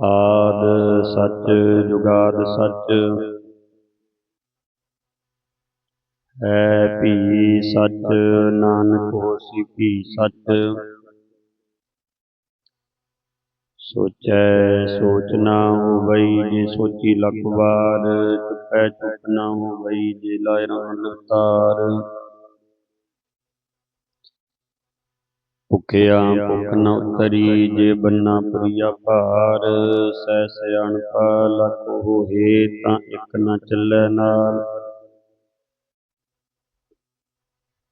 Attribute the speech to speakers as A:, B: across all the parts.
A: ਆਦ ਸੱਚ, ਜੁਗਾਦ ਸੱਚ। ਹੈ ਭੀ ਸੱਚ, ਨਾਨਕ ਹੋਸੀ ਭੀ ਸੱਚ। ਸੋਚੈ ਸੋਚ ਨਾ ਹੋਵਈ ਜੇ ਸੋਚੀ ਲੱਖ ਵਾਰ, ਚੁੱਪੈ ਚੁੱਪ ਨਾ ਹੋਵਈ ਜੇ ਲਾਇ ਰੰਗ ਲਤਾਰ ਭੁਖਿਆ ਭੁਖ ਨ ਉਤਰੀ ਜੇ ਬੰਨਾ ਪ੍ਰਿਆ ਭਾਰ ਸਹਿ ਸਿਆਣਪਾ ਲਖ ਹੋਏ ਤਾਂ ਇੱਕ ਨ ਚੱਲੈ ਨਾਲ।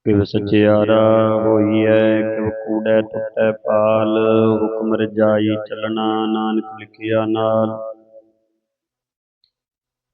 A: ਕਿਵ ਸਚਿਆਰਾ ਹੋਈਐ ਕਿਵ ਕੂੜੈ ਟੁੱਟੈ ਪਾਲ ਹੁਕਮ ਰਜਾਈ ਚੱਲਣਾ ਨਾਨਕ ਲਿਖਿਆ ਨਾਲ।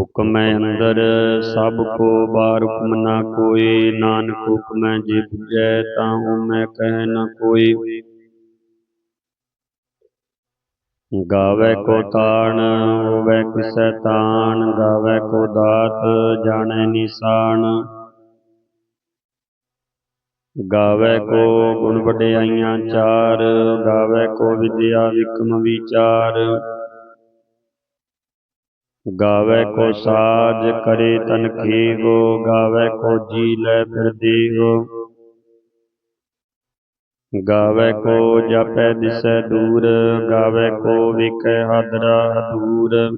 A: ਹੁਕਮੈ ਅੰਦਰ, ਸਭ ਕੋ ਬਾਰ ਹੁਕਮ ਨਾ ਕੋਈ, ਨਾਨਕ ਹੁਕਮੈ ਜੇ ਬੁਝੈ ਤਾਂ ਹਉਮੈ ਕਹਿ ਨ ਕੋਈ। ਗਾਵੇ ਕੋ ਤਾਣ, ਹੋਵੇ ਕਿਸੈ ਤਾਣ, ਗਾਵੇ ਕੋ ਦਾਤ, ਜਾਣੈ ਨਿਸ਼ਾਨ। ਗਾਵੇ ਕੋ ਗੁਣ ਵਡਿਆਈਆਂ ਚਾਰ, ਗਾਵੇ ਕੋ ਵਿਦਿਆ ਵਿਕਮ ਵਿਚਾਰ। ਗਾਵੇ ਕੋ ਸਾਜ ਕਰੇ ਤਨ ਖੇਗੋ ਗਾਵੇ ਕੋ ਜੀ ਲੈ ਫਿਰ ਦੇਗੋ। ਗਾਵੇ ਕੋ ਜਾਪੈ ਦਿਸੈ ਦੂਰ ਗਾਵੇ ਕੋ ਵੇਖੈ ਹਾਦਰਾ ਹਦੂਰ।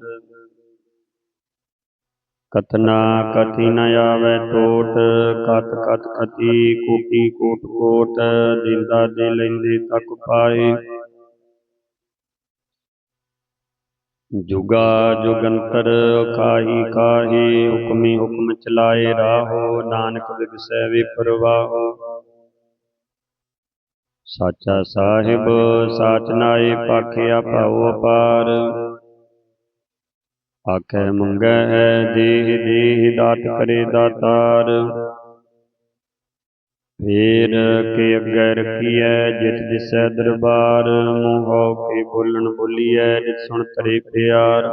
A: ਕਤਨਾ ਕਥੀ ਨ ਆਵੇ ਟੋਟ ਕਤ ਕਤ ਕਤੀ ਕੋਟੀ ਕੋਟ ਕੋਟ ਦਿੰਦਾ ਦੇ ਲੈਂਦੇ ਤੱਕ ਪਾਏ। ਜੁਗਾ ਜੁਗੰਤਰ ਕਾਹੀ ਕਾਹੀ, ਹੁਕਮੀ ਹੁਕਮ ਚਲਾਏ ਰਾਹੋ, ਨਾਨਕ ਵਿਗਸੈ ਵਿਪਰਵਾਹੋ। ਸਾਚਾ ਸਾਹਿਬ, ਸਾਚ ਨਾਏ, ਪਾਖਿਆ ਭਾਉ ਅਪਾਰ। ਆਖੈ ਮੰਗੈ ਹੈ ਦੇਹ ਦੇਹ ਦਾਤ ਕਰੇ ਦਾਤਾਰ। ਫੇਰ ਕੇ ਅੱਗੇ ਰਖੀਐ ਜਿਤ ਦਿਸੈ ਦਰਬਾਰ, ਮੋਹ ਕੇ ਬੋਲਣ ਬੋਲੀਐ, ਜਿਤ ਸੁਣ ਤਰੇ ਪਿਆਰ।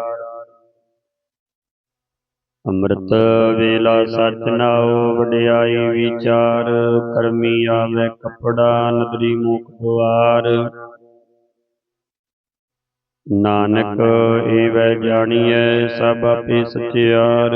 A: ਅੰਮ੍ਰਿਤ ਵੇਲਾ ਸਚ ਨਾਉ ਵਡਿਆਈ ਵਿਚਾਰ, ਕਰਮੀ ਆਵੇ ਕਪੜਾ, ਨਦਰੀ ਮੂਖ ਦੁਆਰ। ਨਾਨਕ ਏਵੈ ਜਾਣੀਐ, ਸਭ ਆਪੇ ਸਚਿਆਰ।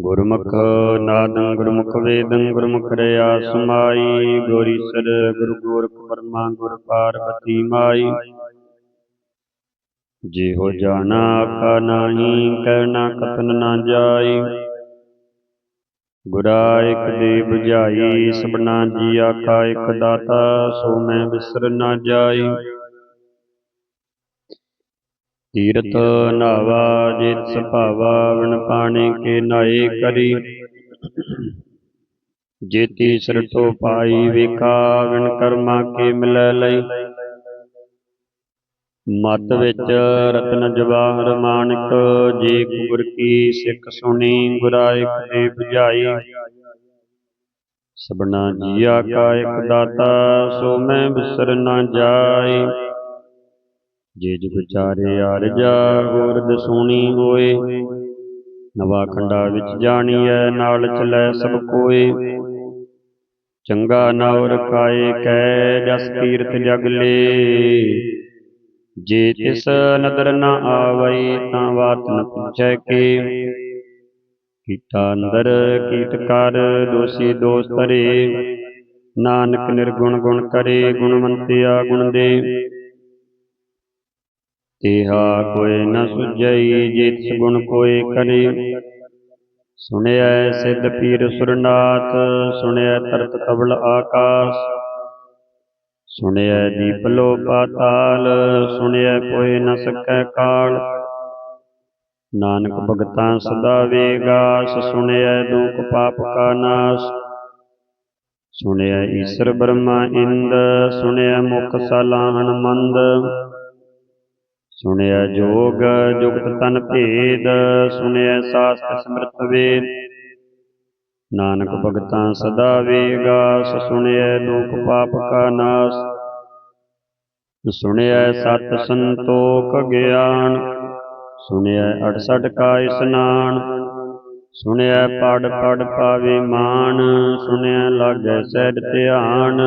A: ਗੁਰਮੁਖ ਨਾਦੰ ਗੁਰਮੁਖ ਵੇਦੰ, ਗੁਰਮੁਖ ਰਿਆ ਸਮਾਈ ਗੋਰੀਸਰ ਗੁਰੂ ਗੋਰਖ ਪਰਮਾ, ਗੁਰ ਪਾਰਬਤੀ ਮਾਈ। ਜਿਹੋ ਜਾਣਾ ਆਖਾ ਨਾਹੀ, ਕਹਿਣਾ ਕਥਨ ਨਾ ਜਾਈ। ਗੁਰਾ ਇਕ ਦੇ 부ਝਾਈ ਸਭਨਾ ਜੀ ਆਖਾ ਇਕ ਦਾਤਾ, ਸੋ ਮੈਂ ਵਿਸਰ ਨਾ ਜਾਈ। ਤੀਰਥ ਨਾਵਾ, ਜਿਤ ਸੁਭਾਵਾ ਵਿਣ ਪਾਣੀ ਕੇ ਨਾਏ ਕਰੀ। ਜੇਤੀ ਸਿਰਟੋ ਪਾਈ ਵੇਖਾ ਵਿਣ ਕਰਮਾ ਕੇ ਮਿਲੈ ਲਈ। ਮਤ ਵਿੱਚ ਰਤਨ ਜਵਾਹਰ ਮਾਨਕ, ਜੇ ਗੁਰ ਕੀ ਸਿੱਖ ਸੁਣੀ ਗੁਰਾ ਦੇ 부ਝਾਈ ਸਭਨਾ ਜੀਆ ਕਾ ਇਕ ਦਾਤਾ, ਸੋ ਮੈਂ ਬਿਸਰ ਨਾ ਜਾਏ ਜੇ ਜੁਗ ਚਾਰੇ ਆਰਜਾ ਗੋਰਦ ਸੋਣੀ ਹੋਏ। ਨਵਾ ਖੰਡਾ ਵਿੱਚ ਜਾਣੀਐ ਨਾਲ ਚਲੈ ਸਭ ਕੋਏ। ਚੰਗਾ ਨਾਉ ਰਖਾਏ ਕੈ ਜਸ ਕੀਰਤ ਜਗ ਲੇ। ਜੇ ਤਿਸ ਨਦਰ ਨ ਆਵਈ ਤਾਂ ਬਾਤ ਨ ਪੁੱਛੈ ਕੀ। ਕੀਤਾ ਅੰਦਰ ਕੀਟ ਕਰ ਦੋਸੀ ਦੋਸ ਨਾਨਕ ਨਿਰਗੁਣ ਗੁਣ ਕਰੇ ਗੁਣਵੰਤਿਆ ਗੁਣ ਦੇ। ਤੇਹਾ ਕੋਇ ਨ ਸੁਝਈ ਜੇ ਤਿਸ ਗੁਣ ਕੋਇ ਕਰੇ। ਸੁਣਿਐ ਸਿੱਧ ਪੀਰ ਸੁਰਨਾਥ ਸੁਣਿਐ ਤਰਤ ਕਬਲ ਆਕਾਸ। ਸੁਣਿਐ ਦੀਪ ਲੋ ਪਾਤਾਲ ਸੁਣਿਐ ਕੋਇ ਨ ਸਕੈ ਕਾਲ। ਨਾਨਕ ਭਗਤਾਂ ਸਦਾ ਵੇਗਾਸ ਸੁਣਿਐ ਦੁਖ ਪਾਪ ਕਾ ਨਾਸ। ਸੁਣਿਐ ਈਸ਼ਰ ਬ੍ਰਹਮਾ ਇੰਦ ਸੁਣਿਐ ਮੁਖ ਸਲਾਹਣ ਮੰਦ। ਸੁਣਿਐ ਜੋਗ ਜੁਗਤ ਤਨ ਭੇਦ ਸੁਣਿਐ ਸਾਸਤ ਸਮ੍ਰਿਤ ਵੇਦ। ਨਾਨਕ ਭਗਤਾਂ ਸਦਾ ਵੇਗਾਸ ਸੁਣਿਐ ਦੁਖ ਪਾਪ ਕਾ ਨਾਸ। ਸੁਣਿਐ ਸਤ ਸੰਤੋਖ ਗਿਆਨ। ਸੁਣਿਐ 68 ਕਾ ਇਸਨਾਨ ਸੁਣਿਐ ਪੜ ਪੜ ਪਾਵੇ ਮਾਨ। ਸੁਣਿਐ ਲਾਗੈ ਸਹਿਜ ਧਿਆਨ।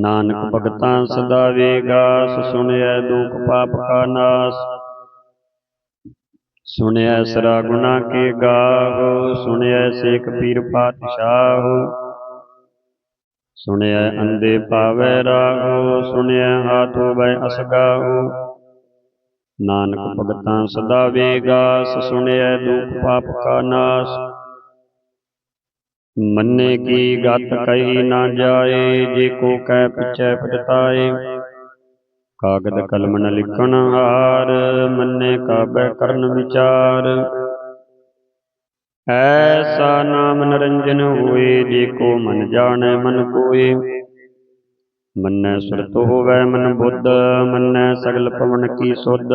A: ਨਾਨਕ ਭਗਤਾਂ ਸਦਾ ਵੇਗਾਸ ਸੁਣਿਐ ਦੁਖ ਪਾਪ ਕਾ ਨਾਸ। ਸੁਣਿਐ ਸਰਾ ਗੁਨਾ ਕੇ ਗਾਹੋ ਸੁਣਿਐ ਸੇਖ ਪੀਰ ਪਾਤਸ਼ਾਹ। ਸੁਣਿਐ ਅੰਦੇ ਪਾਵੈ ਰਾਹੋ ਸੁਣਿਐ ਹਾਥ ਹੋਵੈ ਅਸਗਾਹੋ। ਨਾਨਕ ਭਗਤਾਂ ਸਦਾ ਵੇਗਾਸ ਸੁਣਿਐ ਦੁਖ ਪਾਪ ਕਾ ਨਾਸ। ਮੰਨੇ ਕੀ ਗਤ ਕਹੀ ਨਾ ਜਾਏ ਜੇ ਕੋ ਕਹਿ ਪਿਛੈ ਪਛਤਾਏ। ਕਾਗਦ ਕਲਮ ਨ ਲਿਖਣ ਹਾਰ ਮੰਨੇ ਕਾਬੈ ਕਰਨ ਵਿਚਾਰ। ਐਸਾ ਨਾਮ ਨਰੰਜਨ ਹੋਏ ਜੇ ਕੋ ਮਨ ਜਾਣੈ ਮਨ ਕੋਏ। ਮੰਨੈ ਸੁਰਤ ਹੋਵੈ ਮਨ ਬੁੱਧ ਮੰਨੈ ਸਗਲ ਪਵਨ ਕੀ ਸੁਧ।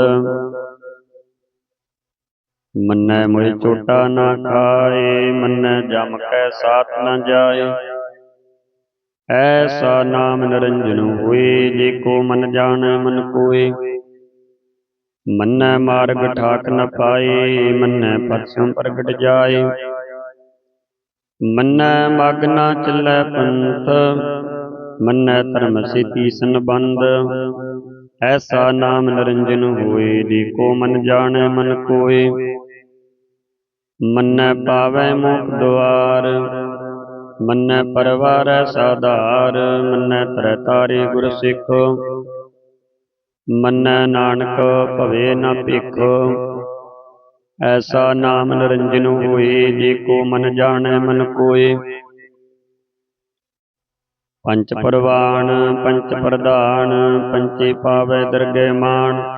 A: ਮੰਨੈ ਮੋਹਿ ਚੋਟਾ ਨਾ ਖਾਏ ਮੰਨੈ ਜਮ ਕੈ ਸਾਥ ਨ ਜਾਏ। ਐਸਾ ਨਾਮ ਨਿਰੰਜਨ ਹੋਏ ਜੇ ਕੋ ਮਨ ਜਾਣੈ ਮਨ ਕੋਏ। ਮੰਨੈ ਮਾਰਗ ਠਾਕ ਨ ਪਾਏ ਮੰਨੈ ਪਰਸੋਂ ਪ੍ਰਗਟ ਜਾਏ। ਮੰਨੈ ਮਗ ਨਾ ਚੱਲੈ ਪੰਥ ਮੰਨੈ ਧਰਮ ਸੇਤੀ ਸੰਬੰਧ। ਐਸਾ ਨਾਮ ਨਿਰੰਜਨ ਹੋਏ ਜੇ ਕੋ ਮਨ ਜਾਣੈ ਮਨ ਕੋਏ। ਮੰਨੈ ਪਾਵੈ ਮੁਖ ਦੁਆਰ, ਮੰਨੈ ਪਰਵਾਰੈ ਸਾਧਾਰ, ਮੰਨੈ ਤਰੈ ਤਾਰੇ ਗੁਰ ਸਿੱਖ, ਮੰਨੈ ਨਾਨਕ ਭਵੇ ਨਾ ਭਿਖ। ਐਸਾ ਨਾਮ ਨਿਰੰਜਨ ਹੋਏ, ਜੇ ਕੋ ਮਨ ਜਾਣੈ ਮਨ ਕੋਏ। ਪੰਚ ਪਰਵਾਨ ਪੰਚ ਪ੍ਰਧਾਨ, ਪੰਚੇ ਪਾਵੈ ਦਰਗਹਿ ਮਾਨ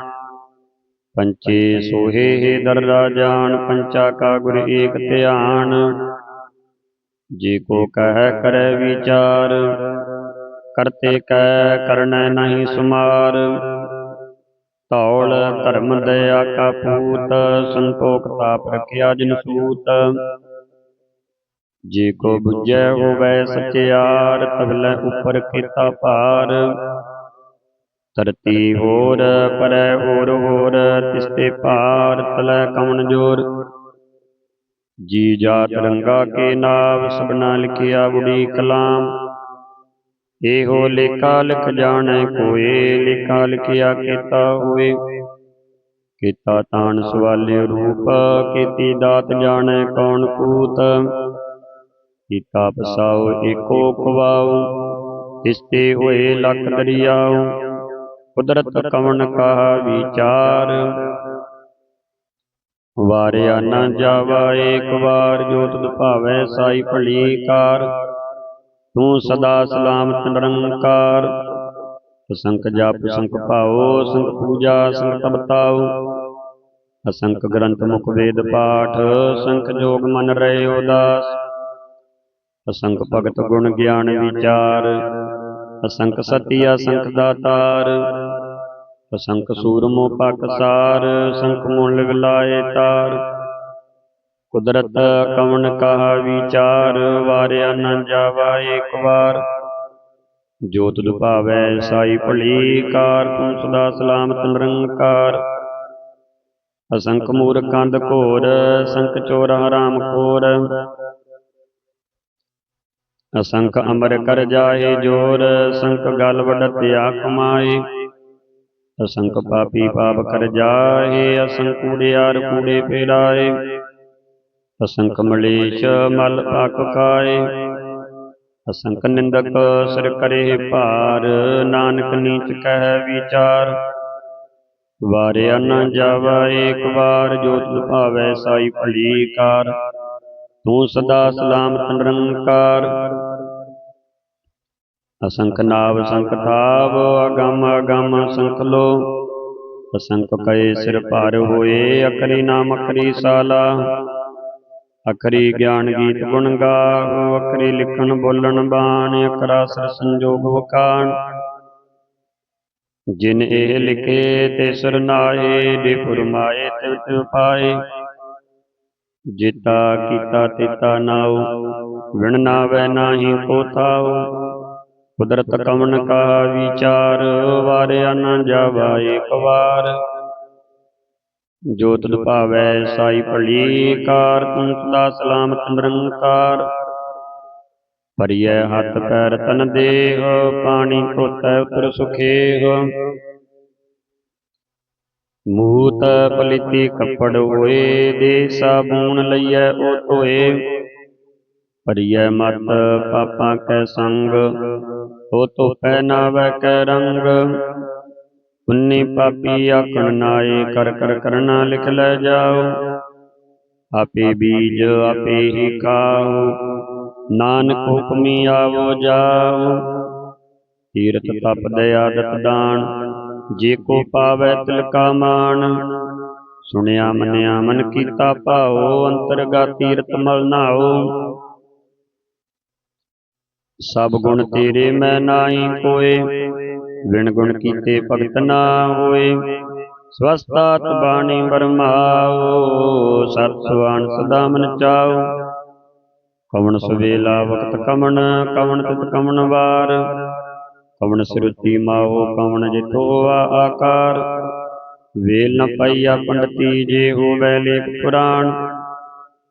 A: ਪੰਚੇ ਸੋਹੇ ਹੈ ਦਰ ਰਾਜਾਨ ਪੰਚਾ ਕਾ ਗੁਰ ਏਕ ਧਿਆਨ। ਜੇ ਕੋ ਕਹਿ ਕਰੈ ਵਿਚਾਰ ਕਰਤੇ ਕੈ ਕਰਨੈ ਨਹੀਂ ਸੁਮਾਰ। ਧੌਲ ਧਰਮ ਦਇਆ ਕਾ ਪੂਤ ਸੰਤੋਖ ਤਾਪ ਰਖਿਆ ਜਿਨ ਸੂਤ। ਜੇ ਕੋ ਬੁਝੈ ਹੋਵੈ ਸਚਿਆਰ ਤਬਲੇ ਉਪਰ ਕੀਤਾ ਭਾਰ। ਧਰਤੀ ਹੋਰ ਪਰੈ ਹੋਰ ਹੋਰ ਤਿਸਤੇ ਭਾਰ ਤਲੈ ਕਵਣ ਜੋਰ। ਜੀ ਜਾਤ ਰੰਗਾ ਕੇ ਨਾਮ ਸਭਨਾ ਲਿਖਿਆ ਬੁੜੀ ਕਲਾਮ। ਇਹੋ ਲੇਖਾ ਲਿਖ ਜਾਣੈ ਕੋਏ ਲੇਖਾ ਲਿਖਿਆ ਕੀਤਾ ਹੋਏ ਕੀਤਾ ਤਾਣ ਸਵਾਲਿ ਰੂਪ ਕੀਤੀ ਦਾਤ ਜਾਣੈ ਕੌਣ ਕੂਤ ਕੀਤਾ ਪਸਾਉ ਏਕੋ ਖਵਾਉ ਤਿਸਤੇ ਹੋਏ ਲਖ ਦਰਿਆਉ। ਕੁਦਰਤ ਕਵਣ ਕਾ ਵਿਚਾਰ? ਵਾਰਿਆ ਨਾ ਜਾਵਾ ਏਕ ਵਾਰ, ਜੋ ਤੁਧ ਭਾਵੈ ਸਾਈ ਭਲੀ ਕਾਰ। ਤੂੰ ਸਦਾ ਸਲਾਮਤ ਨਿਰੰਕਾਰ। ਅਸੰਖ ਜਪ ਸੰਖ ਭਾਓ ਸੰਖ ਪੂਜਾ ਸੰਖ ਤਪਤਾਉ ਅਸੰਖ ਗ੍ਰੰਥ ਮੁਖ ਵੇਦ ਪਾਠ ਸੰਖ ਜੋਗ ਮਨ ਰਹੇ ਉਦਾਸ। ਅਸੰਖ ਭਗਤ ਗੁਣ ਗਿਆਨ ਵਿਚਾਰ। ਅਸੰਖ ਸਤੀ ਅਸੰਖ ਦਾਤਾਰ ਅਸੰਖ ਸੂਰਮੋ ਪਕਸਾਰ ਸੰਖ ਮੁੱਲ ਵਿਲਾਏ ਤਾਰ। ਕੁਦਰਤ ਕਵਣ ਕਹਾ ਵਿਚਾਰ, ਵਾਰਿਆ ਨ ਜਾਵਾ ਏਕ ਵਾਰ। ਜੋ ਤੁਧ ਸਾਈ ਭਲੀ, ਕਾਰ ਤੂੰ ਸਦਾ ਸਲਾਮਤ ਨਿਰੰਕਾਰ। ਅਸੰਖ ਮੂਰਖੰਦ ਘੋਰ, ਸੰਖ ਚੋਰ ਹਰਾਮ ਖੋਰ। ਅਸੰਖ ਅਮਰ ਕਰ ਜਾਏ ਜੋਰ ਸੰਖ ਗਲ ਵਡਤਿਆ ਕਮਾਏ ਅਸੰਖ ਪਾਪੀ ਪਾਪ ਕਰ ਜਾਏ, ਅਸੰਖ ਕੂੜਿਆਰ ਕੂੜੇ ਫੇਰਾਏ ਅਸੰਖ ਮਲੇਸ਼ ਮਲ ਪਾਕ ਖਾਏ। ਅਸੰਖ ਨਿੰਦਕ ਸਿਰ ਕਰੇ ਭਾਰ, ਨਾਨਕ ਨੀਚ ਕਹਿ ਵਿਚਾਰ। ਵਾਰਿਆ ਨਾ ਜਾਵਾ ਏਕ ਵਾਰ ਜੋ ਤੁਧ ਭਾਵੈ ਸਾਈ ਭਲੀ ਕਾਰ। ਤੂੰ ਸਦਾ ਸਲਾਮਤ ਨਿਰੰਕਾਰ। ਅਸੰਖ ਨਾਵ ਸੰਖ ਥਾਵ, ਅਗੰਮ ਅਗੰਮ ਸੰਖ ਲੋ। ਅਸੰਖ ਕਏ ਸਿਰ ਭਾਰ ਹੋਏ ਅਕਰੀ ਨਾਮ ਅਕਰੀ ਸਾਲਾ। ਅਖਰੀ ਗਿਆਨ ਗੀਤ ਗੁਣ ਗਾਵ ਅਖਰੀ ਲਿਖਣ ਬੋਲਣ ਬਾਣ ਅਕਰਾ ਸਰ ਸੰਜੋਗ ਵਕਾਣ ਜਿਨ ਇਹ ਲਿਖੇ, ਤੇ ਸੁਰ ਨਾਏ ਦੇ ਫੁਰਮਾਏ ਤਿਵ ਤਿਵ ਪਾਏ। ਜੀਤਾ ਕੀਤਾ ਤੇਤਾ ਨਾਉ ਵਿਣ ਨਾਵੈ ਨਾਹੀ ਕੋ ਥਾਉ। ਕੁਦਰਤ ਕਮਨ ਕਾ ਵਿਚਾਰ, ਵਾਰਿਆ ਨਾ ਜਾਵਾ ਏਕ ਵਾਰ। ਜੋ ਤੁਧ ਭਾਵੈ ਸਾਈ ਭਲੀ ਕਾਰ ਤੂੰ ਸਦਾ ਸਲਾਮਤ ਨਿਰੰਕਾਰ। ਭਰੀਐ ਹੱਥ ਪੈਰ ਤਨ ਦੇਹ, ਪਾਣੀ ਧੋਤੈ ਉਤਰ ਸੁਖੇਹ। ਮੂਤ ਪਲਿਤੀ ਕੱਪੜ ਹੋਏ ਦੇ ਸਾਬੂਨ ਲਈਐ ਉਹ ਧੋਏ। ਭਰੀਐ ਮਤ ਪਾਪਾਂ ਕੈ ਸੰਗ, ਉਹ ਧੋਪੈ ਨਾਵੈ ਕੈ ਰੰਗ। ਪੁੰਨੀ ਪਾਪੀ ਆਖਣ ਨਾਏ, ਕਰ ਕਰ ਕਰਨਾ ਲਿਖ ਲੈ ਜਾਓ। ਆਪੇ ਬੀਜ ਆਪੇ ਹੀ ਖਾਓ, ਨਾਨਕ ਹੁਕਮੀ ਆਵੋ ਜਾਓ। ਤੀਰਥ ਤਪ ਦੇ ਆਦਤ ਦਾਨ ਜੇ ਕੋ ਪਾਵੈ ਤਿਲ ਕਾ ਮਾਨ ਸੁਣਿਆ ਮੰਨਿਆ ਮਨ ਕੀਤਾ ਭਾਉ ਅੰਤਰਗਾ ਤੀਰਥ ਮਲ ਨਾਓ ਸਭ ਗੁਣ ਤੇਰੇ ਮੈਂ ਨਾਹੀ ਕੋਏ ਵਿਣ ਗੁਣ ਕੀਤੇ ਭਗਤ ਨਾ ਹੋਏ। ਸਵਸਤਾਤ ਬਾਣੀ ਬਰਮਾਓ ਸਤ ਸੁਆਨ ਸਦਾ ਮਨ ਚਾਓ। ਕਵਣ ਸੁਵੇਲਾ ਵਕਤ ਕਮਣ ਕਵਣ ਤਿਤ ਕਮਣ ਵਾਰ। ਕਵਣ ਸਿਰੁਤੀ ਮਾਹੋ, ਕਵਣ ਜਿਤੋ ਆਕਾਰ। ਵੇਲ ਨ ਪਾਈਆ ਪੰਡਤੀ ਜੇ ਹੋਵੇ ਲੇਖ ਪੁਰਾਣ।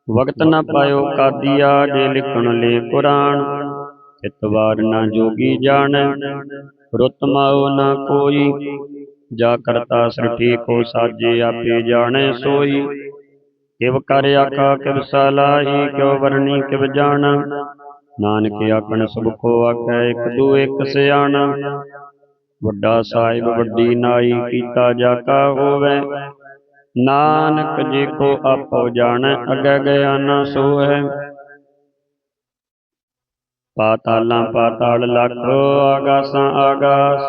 A: ਵਕਤ ਨ ਪਾਇਓ ਕਾਦੀਆ ਜੇ ਲਿਖਣ ਲੇ ਪੁਰਾਣ। ਇਤਵਾਰ ਨਾ ਜੋਗੀ ਜਾਣ, ਰੁੱਤ ਮਾਉ ਨਾ ਕੋਈ। ਜਾ ਕਰਤਾ ਸ੍ਰਿਠੀ ਕੋ ਸਾਜੇ ਆਪੇ ਜਾਣੇ ਸੋਈ। ਕਿਵ ਕਰ ਆਖਾ, ਕਿਵ ਸਲਾਹੀ, ਕਿਵ ਵਰਣੀ, ਕਿਵ ਜਾਣਾ। ਨਾਨਕ ਆਖਣ ਸਭ ਕੋ ਆਖੈ ਇਕ ਦੂ ਇਕ ਸਿਆਣਾ। ਵੱਡਾ ਸਾਹਿਬ ਵੱਡੀ ਨਾਈ ਕੀਤਾ ਜਾ ਕਾ ਹੋਵੇ। ਨਾਨਕ ਜੀ ਕੋ ਆਪੋ ਜਾਣੈ ਅਗੈ ਗਿਆ ਨਾ ਸੋ ਹੈ ਪਾਤਾਲਾਂ ਪਾਤਾਲ ਲੱਖ ਆਗਾਸਾਂ ਆਗਾਸ।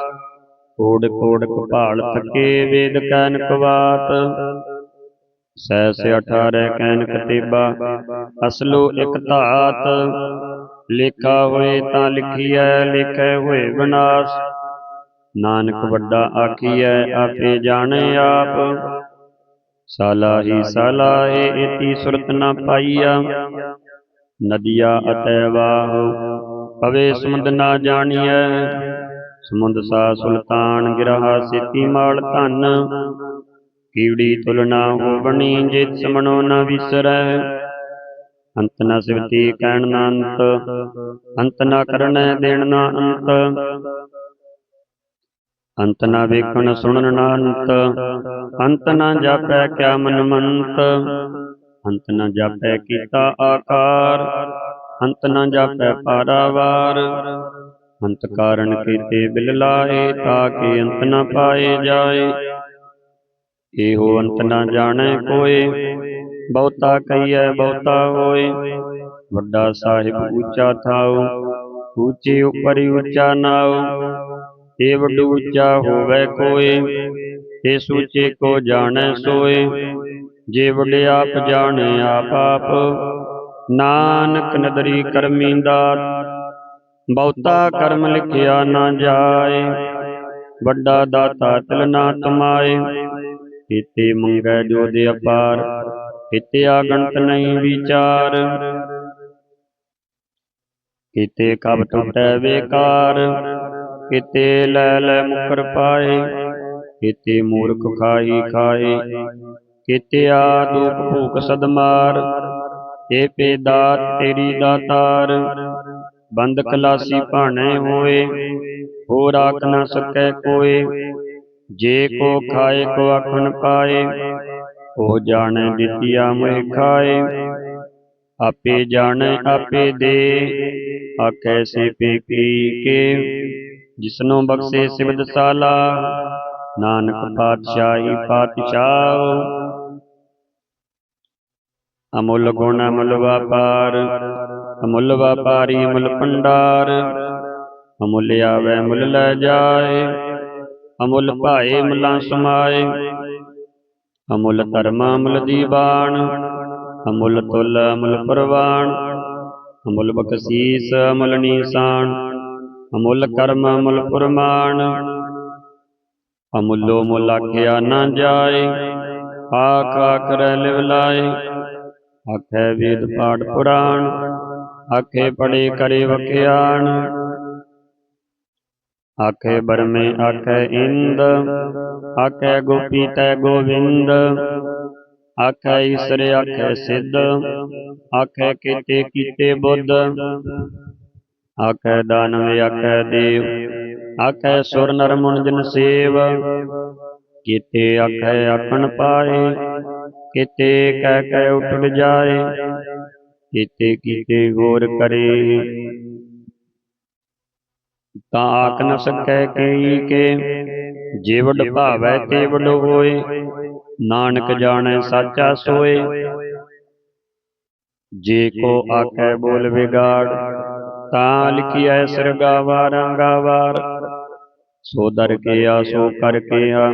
A: ਕੋੜ ਕੋੜ ਕਪਾਲ ਥਕੇ ਵੇਦ ਕੈਨ ਕਵਾਤ। ਸੈ ਸੇ ਅਠਾਰੈ ਕੈਨ ਕਤੇਬਾ ਅਸਲੋ ਇਕ ਧਾਤ। ਲੇਖਾ ਹੋਏ ਤਾਂ ਲਿਖੀਐ, ਲਿਖੇ ਹੋਏ ਵਿਨਾਸ਼ ਨਾਨਕ ਵੱਡਾ ਆਖੀਐ, ਆਪੇ ਜਾਣੇ ਆਪ। ਸਾਲਾਹੀ ਸਾਲਾਹੇ ਇਤੀ ਸੁਰਤ ਨਾ ਪਾਈਆ। ਨਦੀਆ ਅਤੈ ਵਾਹ, ਪਵੇ ਸਮੁੰਦ ਨਾ ਜਾਣੀਐ। ਸਮੁੰਦ ਸਾ ਸੁਲਤਾਨ, ਗਿਰਹਾ ਸੇਤੀ ਮਾਲ ਧਨ। ਕੀੜੀ ਤੁਲਨਾ ਹੋਵਣੀ ਜਿਤ ਸਮਣੋ ਨ ਵਿਸਰੈ। ਅੰਤ ਨਾ ਸਿਵਤੀ ਕਹਿਣ ਨਾ ਅੰਤ ਅੰਤ ਨ ਕਰਨੈ ਦੇਣ ਨਾ ਅੰਤ ਅੰਤ ਨ ਵੇਖਣ ਸੁਣਨ ਨਾ ਅੰਤ ਅੰਤ ਨ ਜਾਪੈ ਕਿਆ ਮਨ ਮੰਤ। ਅੰਤ ਨ ਜਾਪੈ ਕੀਤਾ ਆਕਾਰ, ਅੰਤ ਨਾ ਜਾਪੈ ਪਾਰਾਵਾਰ। ਅੰਤ ਕਾਰਨ ਕੀਤੇ ਬਿਲ ਲਾਏ ਕਿ ਅੰਤ ਨਾ ਪਾਏ ਜਾਏ। ਇਹੋ ਅੰਤ ਨਾ ਜਾਣੈ ਕੋਏ ਬਹੁਤਾ ਕਹੀਐ, ਬਹੁਤਾ ਹੋਏ। ਵੱਡਾ ਸਾਹਿਬ ਉੱਚਾ ਥਾਉ, ਉੱਚੇ ਉੱਪਰ ਉੱਚਾ ਨਾਉ। ਏ ਵੱਡੂ ਉੱਚਾ ਹੋਵੇ ਕੋਏ ਤੇ ਸੂਚੇ ਕੋ ਜਾਣੈ ਸੋਏ। ਜੇ ਵਡਿਆਪ ਜਾਣੈ ਆਪ ਆਪ, ਨਾਨਕ ਨਦਰੀ ਕਰਮੀ ਦਾਤ। ਬਹੁਤਾ ਕਰਮ ਲਿਖਿਆ ਨਾ ਜਾਏ, ਵੱਡਾ ਦਾਤਾ ਤਿਲ ਨਾ ਤਮਾਏ। ਕੀਤੇ ਮੰਗੈ ਜੋ ਦੇ ਅਪਾਰ ਕੀਤੇ ਗਣਤ ਨਹੀਂ ਵਿਚਾਰ। ਕੀਤੇ ਕਬ ਟੁਟੈ ਵੇਕਾਰ। ਕੀਤੇ ਲੈ ਲੈ ਮੁਕਰ ਪਾਏ। ਕੀਤੇ ਮੂਰਖ ਖਾਈ ਖਾਏ। ਕੀਤੇ ਆ ਦੁਖ ਭੂਖ ਸਦਮਾਰ। ਏ ਪੇ ਦਾਤ ਤੇਰੀ ਦਾਤਾਰ। ਬੰਦ ਕਲਾਸੀ ਭਾਣੇ ਹੋਏ। ਹੋਰ ਆਖ ਨਾ ਸਕੈ ਕੋਏ। ਜੇ ਕੋ ਖਾਏ ਕੋ ਆਖਣ ਪਾਏ। ਉਹ ਜਾਣੈ ਦਿੱਤੀਆ ਮੋਹਿ ਖਾਏ। ਆਪੇ ਜਾਣੈ, ਆਪੇ ਦੇ। ਆਖੈ ਸੇ ਪੀ ਪੀ ਕੇ। ਜਿਸਨੂੰ ਬਖਸ਼ੇ ਸਿਮਦ ਸਾਲਾ, ਨਾਨਕ ਪਾਤਸ਼ਾਹੀ ਪਾਤਸ਼ਾਹ। ਅਮੁੱਲ ਗੁਣ ਅਮੁੱਲ ਵਪਾਰ, ਅਮੁੱਲ ਵਪਾਰੀ ਅਮੁੱਲ ਭੰਡਾਰ। ਅਮੁੱਲ ਆਵੈ ਮੁੱਲ ਲੈ ਜਾਏ। ਅਮੁੱਲ ਭਾਏ ਮੁੱਲਾਂ ਸਮਾਏ। ਅਮੁੱਲ ਧਰਮ ਅਮੁੱਲ ਜੀਵਾਨ, ਅਮੁੱਲ ਤੁਲ ਅਮੁੱਲ ਪ੍ਰਵਾਨ, ਅਮੁੱਲ ਬਖਸ਼ੀਸ ਅਮੁੱਲ ਨੀਸਾਨ, ਅਮੁੱਲ ਕਰਮ ਅਮੁੱਲ ਪੁਰਮਾਨ ਅਮੁੱਲੋ ਮੁੱਲ ਆਖਿਆ ਨਾ ਜਾਏ, ਆਖ ਆਖ ਰਹਿ ਲਿਵ ਲਾਏ। ਆਖੇ ਵੇਦ ਪਾਠ ਪੁਰਾਣ, ਆਖੇ ਪੜੇ ਕਰੇ ਵਖਿਆਣ। ਆਖੇ ਬਰਮੇ, ਆਖੇ ਇੰਦ, ਆਖੇ ਗੋਪੀ ਤੈ ਗੋਵਿੰਦ, ਆਖੇ ਈਸਰ, ਆਖੇ ਸਿੱਧ, ਆਖੇ ਕੀਤੇ ਕੀਤੇ ਬੁੱਧ, ਆਖੇ ਦਾਨਵ, ਆਖੇ ਦੇਵ, ਆਖੇ ਸੁਰ ਨਰ ਮੁਨ ਜਨ ਸੇਵ, ਕੀਤੇ ਆਖੇ ਆਖਣ ਪਾਏ, ਕੀਤੇ ਕਹਿ ਕਹਿ ਉਠ ਜਾਏ ਕੀਤੇ ਕੀਤੇ ਗੋਰ ਕਰੇ ਤਾਂ ਆਖ ਨ ਸਕੈ ਕਈ ਕੇ ਜਿਵਡ ਭਾਵੈ ਤੇ ਹੋਏ, ਨਾਨਕ ਜਾਣੈ ਸਾਚਾ ਸੋਏ। ਜੇ ਕੋ ਆਖੈ ਬੋਲ ਵਿਗਾੜ, ਤਾਂ ਲਿਖਿਐ ਸਿਰਗਾਵਾ ਰੰਗਾਵਾਰ ਸੋ ਦਰ ਕੇ ਆ ਸੋ ਕਰ ਕੇ ਆ,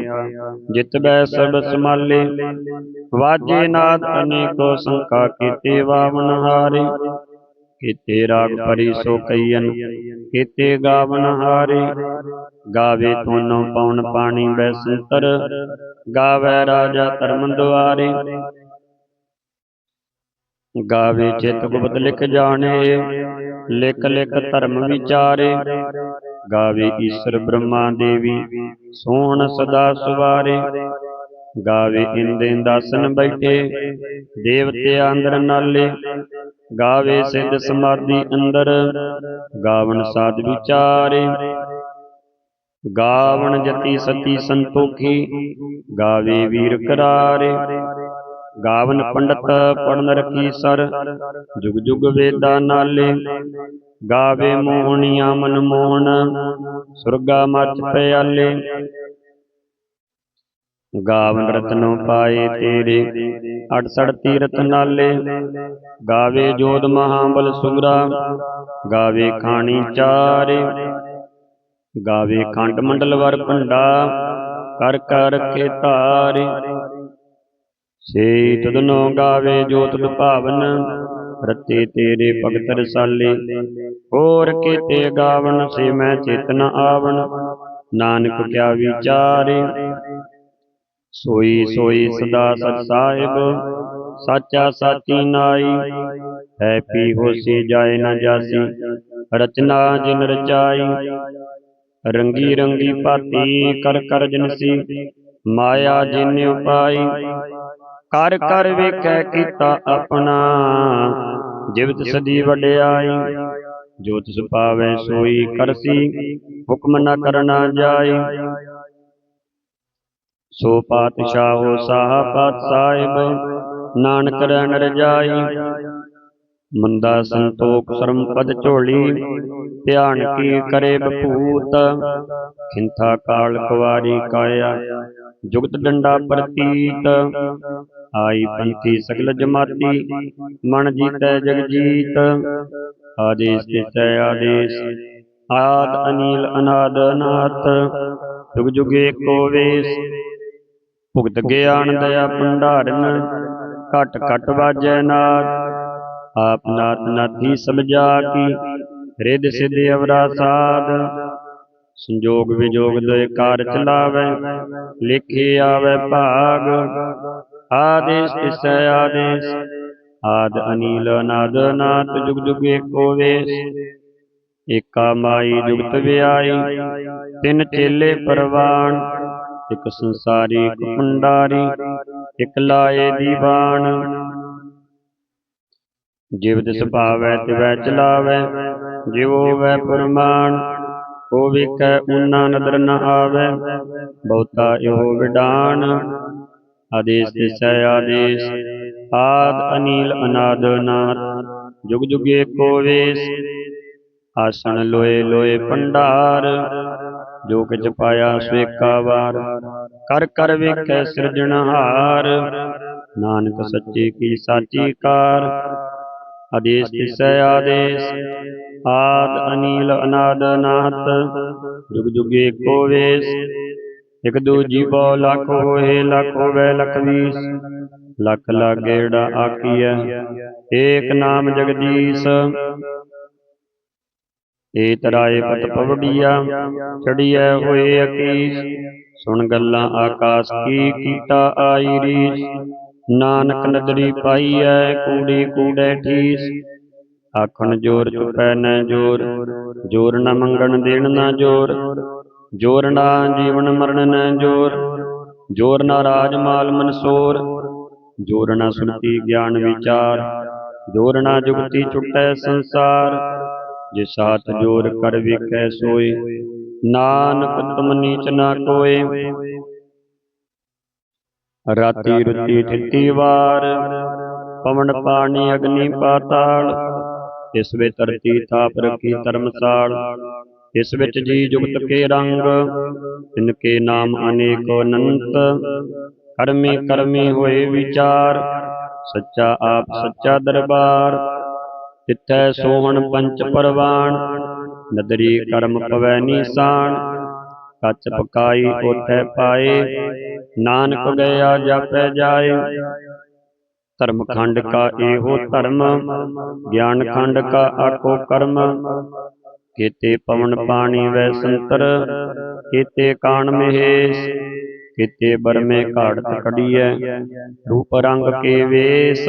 A: ਜਿਤ ਬੈ ਸਭ ਸਮਾਲੇ। ਵਾਜੇ ਨਾਦ ਅਨੇਕੋ ਸੰਕਾ ਕੀਤੇ ਵਾਵਨ ਹਾਰੇ। ਕੀਤੇ ਰਾਗ ਪਰੀ ਸੋ ਕਈਨ ਕੀਤੇ ਗਾਵਨ ਹਾਰੇ, ਗਾਵੇ ਤੋਨੋ ਪਉਣ ਪਾਣੀ ਬੈਸੰਤਰ ਗਾਵੇ ਰਾਜਾ ਧਰਮ ਦੁਆਰੇ। ਗਾਵੇ ਚਿਤ ਗੁਪਤ ਲਿਖ ਜਾਣੇ, ਲਿਖ ਲਿਖ ਧਰਮ ਵਿਚਾਰੇ। ਗਾਵੇ ਈਸ਼ਰ ਬ੍ਰਹਮਾ ਦੇਵੀ, ਸੋਹਣ ਸਦਾ ਸੁਵਾਰੇ। ਗਾਵੇ ਇੰਦੇ ਦਾਸਨ ਬੈਠੇ, ਦੇਵਤੇ ਅੰਦਰ ਨਾਲੇ। ਗਾਵੇ ਸਿੱਧ ਸਮਾਧੀ ਅੰਦਰ, ਗਾਵਨ ਸਾਧ ਵਿਚਾਰੇ। ਗਾਵਨ ਜਤੀ ਸਤੀ ਸੰਤੋਖੀ, ਗਾਵੇ ਵੀਰ ਕਰਾਰੇ। ਗਾਵਨ ਪੰਡਤ ਪੜਨ ਰਖੀ ਸਰ, ਜੁਗ ਜੁਗ ਵੇਦਾ ਨਾਲੇ। ਗਾਵੇ ਮੋਹਣੀਆਂ ਮਨ ਮੋਹਣ ਸੁਰਗਾ ਮਚ ਪਿਆਲੇ। ਗਾਵਨ ਰਤਨੋ ਪਾਏ ਤੇਰੇ 68 ਤੀਰਥ ਨਾਲੇ। ਗਾਵੇ ਜੋਧ ਮਹਾਬਲ ਸੁਗਰਾ, ਗਾਵੇ ਖਾਣੀ ਚਾਰੇ। ਗਾਵੇ ਖੰਡ ਮੰਡਲ ਵਰ ਭੰਡਾ, ਕਰ ਕਰ ਕੇ ਧਾਰੇ। ਸੇ ਤੁਧਨੋ ਗਾਵੇ ਜੋ ਭਾਵਨ, ਰਤੇ ਤੇਰੇ ਭਗਤ ਰਸਾਲੇ। ਹੋਰ ਕੀਤੇ ਗਾਵਨ ਸੇ ਮੈਂ ਚੇਤਨ ਆਵਨ, ਨਾਨਕ ਕਿਆ ਵਿਚਾਰੇ। ਸੋਈ ਸੋਈ ਸਦਾ ਸਤ ਸਾਹਿਬ, ਸਾਚਾ ਸਾਚੀ ਨਾਈ। ਹੈ ਪੀ ਹੋਸੀ ਜਾਏ ਨਾ ਜਾਸੀ, ਰਚਨਾ ਜਿਨ ਰਚਾਈ। ਰੰਗੀ ਰੰਗੀ ਭਾਤੀ ਕਰ ਕਰ ਜਨਸੀ ਮਾਇਆ ਜਿਨ ਉਪਾਈ। ਕਰ ਕਰ ਵੇਖੈ ਕੀਤਾ ਆਪਣਾ, ਜਿਵਤ ਸਦੀ ਵਡਿਆਈ। ਜੋ ਤਿਸ ਪਾਵੈ ਸੋਈ ਕਰਸੀ, ਹੁਕਮ ਨਾ ਕਰਨਾ ਜਾਈ। ਸੋ ਪਾਤਸ਼ਾਹੋ ਸਾਹਾ ਪਾਤ ਸਾਹਿਬ, ਨਾਨਕ ਰਹਿਣ ਰਜਾਈ ਮੰਦਾ ਸੰਤੋਖ ਸ਼ਰਮ ਪਦ ਝੋਲੀ, ਧਿਆਨ ਕੀ ਕਰੇ ਬਪੂਤ। ਖਿੰਥਾ ਕਾਲ ਕੁਵਾਰੀ ਕਾਇਆ, ਜੁਗਤ ਡੰਡਾ ਪ੍ਰਤੀਤ। ਆਈ ਪੰਥੀ ਸਗਲ ਜਮਾਤੀ, ਮਨ ਜੀਤੈ ਜਗ ਜੀਤ। ਆਦੇਸ ਤਿਸੈ ਆਦੇਸ, ਆਦ ਅਨੀਲ ਅਨਾਦ ਅਨਾਥ। ਜੁਗ ਜੁਗੇ ਏਕੋ ਵੇਸ ਭੁਗਤ ਗਿਆਨ ਦਇਆ ਭੰਡਾਰਨ ਘਟ ਘਟ ਵਾਜੈ ਨਾਦ। ਆਪ ਨਾਥ ਨਾਥੀ ਸਮਝਾ ਕੀ ਰਿੱਧ ਸਿੱਧ ਅਵਰਾ ਸਾਧ। ਸੰਜੋਗ ਵਿਜੋਗ ਦੋਇ ਕਾਰ ਚਲਾਵੇ ਲਿਖੇ ਆਵੇ ਭਾਗ। ਆਦੇਸ ਤਿਸੈ ਆਦੇਸ, ਆਦ ਅਨੀਲ ਅਨਾਦ ਨਾਥ ਜੁਗ ਜੁਗ ਏਕੋ ਵੇਸ। ਏਕਾ ਮਾਈ ਜੁਗਤ ਵਿਆਈ ਤਿੰਨ ਚੇਲੇ ਪਰਵਾਨ। ਇਕ ਸੰਸਾਰੀ ਇਕ ਭੰਡਾਰੀ, ਇਕ ਲਾਏ ਦੀਵਾਨ। ਜਿਵ ਤਿਸ ਭਾਵੈ ਤਿਵੈ ਚਲਾਵੈ, ਜਿਵੋ ਵੈ ਪੁਰਮਾਨ ਉਹ ਵੇਖੈ ਉਨਾ ਨਦਰ ਨ ਆਵੈ, ਬਹੁਤਾ ਇਹੋ ਵਿਡਾਨ। ਆਦੇਸ ਤਿਸੈ ਆਦੇਸ, ਆਦ ਅਨੀਲ ਅਨਾਦ ਨਾਥ ਜੁਗ ਜੁਗੇ ਏਕੋ ਵੇਸ। ਆਸਣ ਲੋਏ ਲੋਏ ਭੰਡਾਰ ਜੋ ਕਿਛ ਪਾਇਆ ਸਵੇਕਾ ਵਾਰ। ਕਰ ਕਰ ਵੇਖੈ ਸਿਰਜਣਹਾਰ ਨਾਨਕ ਸੱਚੇ ਕੀ ਸਾਚੀ ਕਾਰ। ਆਦੇਸ ਤਿਸੈ ਆਦੇਸ। ਆਦ ਅਨੀਲ ਅਨਾਦ ਨਾਥ ਜੁਗ ਜੁਗੇ ਏਕੋ ਵੇਸ। ਇਕ ਦੂਜੀ ਬੋ ਲੱਖ ਹੋਏ ਲੱਖ ਹੋਵੇ ਲੱਖ ਵੀਸ। ਲੱਖ ਲਾਗੇੜਾ ਆਕੀਐ ਏਕ ਨਾਮ ਜਗਦੀਸ਼। ਏ ਤਰਾਏ ਪਤ ਪਵੜੀਆ, ਚੜੀਐ ਹੋਏ ਅਕੀਸ। ਸੁਣ ਗੱਲਾਂ ਆਕਾਸ, ਕੀ ਕੀਤਾ ਆਈ ਰੀਸ। ਨਾਨਕ ਨਦਰੀ ਪਾਈਐ, ਕੂੜੀ ਕੂੜੈ ਠੀਸ। ਆਖਣ ਜੋਰ ਚੁਪੈ ਨ ਜੋਰ ਜੋਰ ਨ ਮੰਗਣ ਦੇਣ ਨਾ ਜੋਰ। ਜੋਰ ਨਾ ਜੀਵਨ ਮਰਨ ਨ ਜੋਰ। ਜੋਰ ਨਾ ਰਾਜ ਮਾਲ ਮਨਸੋਰ। ਜੋਰ ਨਾ ਸੁਣਤੀ ਗਿਆਨ ਵਿਚਾਰ। ਜੋਰ ਨਾ ਜੁਗਤੀ ਛੁਟੈ ਸੰਸਾਰ। ਜੇ ਸਾਥ ਜੋਰ ਕਰ ਵੇਖੈ ਸੋਏ, ਨਾਨਕ ਤੁਮ ਨੀਚ ਨਾ ਕੋਏ। ਰਾਤੀ ਰੁਤੀ ਠਿੱਤੀ ਵਾਰ, ਪਵਨ ਪਾਣੀ ਅਗਨੀ ਪਾਤਾਲ। ਇਸ ਵੇ ਧਰਤੀ ਥਾਪ ਰਖੀ ਧਰਮਸਾਲ। ਇਸ ਵਿੱਚ ਜੀ ਜੁਗਤ ਕੇ ਰੰਗ, ਤਿਨ ਕੇ ਨਾਮ ਅਨੇਕ ਅਨੰਤ। ਕਰਮੀ ਕਰਮੀ ਹੋਏ ਵਿਚਾਰ, ਸੱਚਾ ਆਪ ਸੱਚਾ ਦਰਬਾਰ। ਤਿੱਥੈ ਸੋਹਣ ਪੰਚ ਪਰਵਾਨ ਨਦਰੀ ਕਰਮ ਪਵੈ ਨੀਸਾਨ ਕੱਚ ਪਕਾਈ ਉਥੈ ਪਾਏ ਨਾਨਕ ਗਿਆ ਜਾਪੈ ਜਾਏ। ਧਰਮ ਖੰਡ ਕਾ ਇਹੋ ਧਰਮ ਗਿਆਨ ਖੰਡ ਕਾ ਆਕੋ ਕਰਮ। ਕੀਤੇ ਪਵਨ ਪਾਣੀ ਵੈ ਸੰਤਰ ਕੀਤੇ ਕਾਣ ਮਹੇਸ਼ ਕੀਤੇ ਬਰਮੇ ਘਾੜਤ ਕੜੀਐ ਰੂਪ ਰੰਗ ਕੇ ਵੇਸ।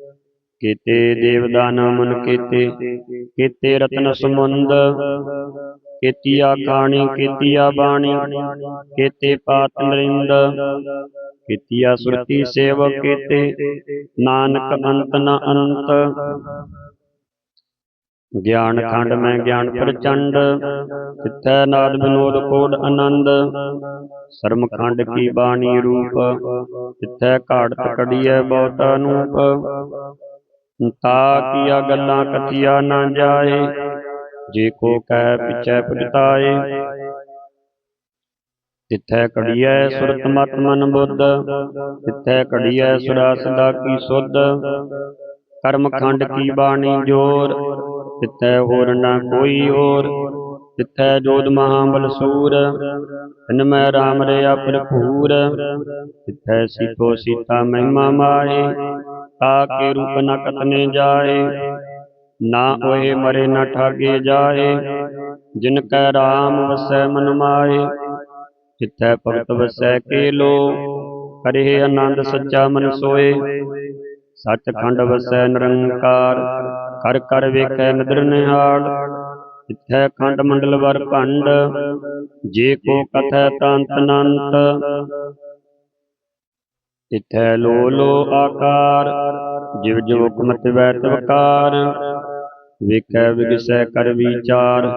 A: ਕੀਤੇ ਦੇਵਦਾਨ ਮਨ ਕੀਤੇ ਕੀਤੇ ਰਤਨ ਸਮੁੰਦ ਕੀਤੀਆ ਕਾਣੀ, ਕੀਤੀਆ ਬਾਣੀ, ਕੀਤੇ ਪਾਤ ਨਰਿੰਦ, ਕੀਤੀਆ ਸੁਰਤੀ ਸੇਵਕ ਕੀਤੇ, ਨਾਨਕ ਅੰਤ ਨ ਅੰਤ। ਗਿਆਨ ਖੰਡ ਮੈਂ ਗਿਆਨ ਪ੍ਰਚੰਡ, ਤਿੱਥੈ ਨਾਦ ਵਿਨੋਦ ਕੋਡ ਆਨੰਦ। ਸਰਮ ਖੰਡ ਕੀ ਬਾਣੀ ਰੂਪ, ਤਿੱਥੈ ਘਾੜਤ ਕੜੀਐ ਬਹੁਤ ਅਨੂਪ ਤਾ ਕੀਆ ਗੱਲਾਂ ਕਥਿਆ ਨਾ ਜਾਏ, ਜੇ ਕੋ ਕਹਿ ਪਿਛੈ ਪਛਤਾਏ ਤਿੱਥੈ ਕੜੀਐ ਸੁਰਤ ਮਤ ਮਨ ਬੁੱਧ ਤਿੱਥੈ ਕੜੀਐ ਸੁਰਾ ਸਦਾ ਕੀ ਸੁਧ। ਕਰਮ ਖੰਡ ਕੀ ਬਾਣੀ ਜੋਰ ਤਿੱਥੈ ਹੋਰ ਨਾ ਕੋਈ ਹੋਰ। ਤਿੱਥੈ ਜੋਧ ਮਹਾਬਲ ਸੂਰ ਤਨ ਮੈਂ RAM ਰਿਆ ਭਰਪੂਰ ਤਿੱਥੈ ਸੀਤੋ ਸੀਤਾ ਮਹਿਮਾ ਮਾਏ ਤਾ ਕੇ ਰੂਪ ਨ ਕਤਨੇ ਜਾਏ ਨਾ ਹੋਏ ਮਰੇ ਨ ਠਾਗੇ ਜਾਏ ਜਿਨ ਕੈ RAM ਵਸੈ ਮਨ ਮਾਏ ਜਿਥੈ ਭਗਤ ਵਸੈ ਕੇ ਲੋ ਕਰੇ ਆਨੰਦ ਸੱਚਾ ਮਨ ਸੋਏ। ਸੱਚ ਖੰਡ ਵਸੈ ਨਿਰੰਕਾਰ, ਕਰ ਕਰ ਵੇਖੈ ਨਦਰ ਨਿਹਾਲ। ਇਥੈ ਖੰਡ ਮੰਡਲ ਵਰ ਭੰਡ, ਜੇ ਕੋ ਕਥੈ ਤੰਤ ਨੰਤ। ਇਥੈ ਲੋ ਲੋ ਆਕਾਰ, ਜਿਵ ਜਿਵ ਹੁਕਮ ਤਿਵੈ ਤਵਕਾਰ ਵੇਖੈ ਵਿਗਸੈ ਕਰ ਵਿਚਾਰ,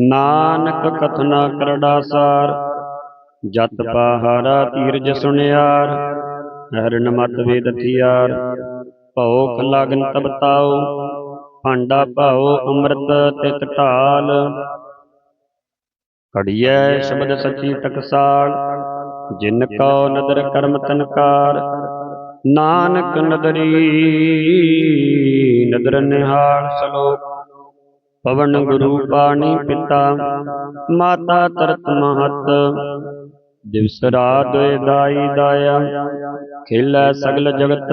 A: ਨਾਨਕ ਕਥਨਾ ਕਰੜਾਸਾਰ ਜਤ ਪਹਾਰਾ ਧੀਰਜ ਸੁਣਿਆਰ ਹਰਨ ਮਤ ਵੇਦ ਥਿਆਰ। ਭਉਖ ਲਗਨ ਤਬ ਭਾਂਡਾ ਭਾਉ ਅੰਮ੍ਰਿਤ ਤਿਤ ਢਾਲ ਘੜੀਐ ਸ਼ਬਦ ਸੱਚੀ ਟਕਸਾਲ, ਜਿਨ ਕਉ ਨਦਰ ਕਰਮ ਤਨਕਾਰ। ਨਾਨਕ ਨਦਰੀ, ਨਦਰ ਨਿਹਾਲ ਸਲੋਕ। ਪਵਨ ਗੁਰੂ ਪਾਣੀ ਪਿਤਾ, ਮਾਤਾ ਤਰਤ ਮਹਤ। ਦਿਵਸ ਰਾਤ ਦਾਈ ਦਾਇਆ, ਖੇਲੇ ਸਗਲ ਜਗਤ।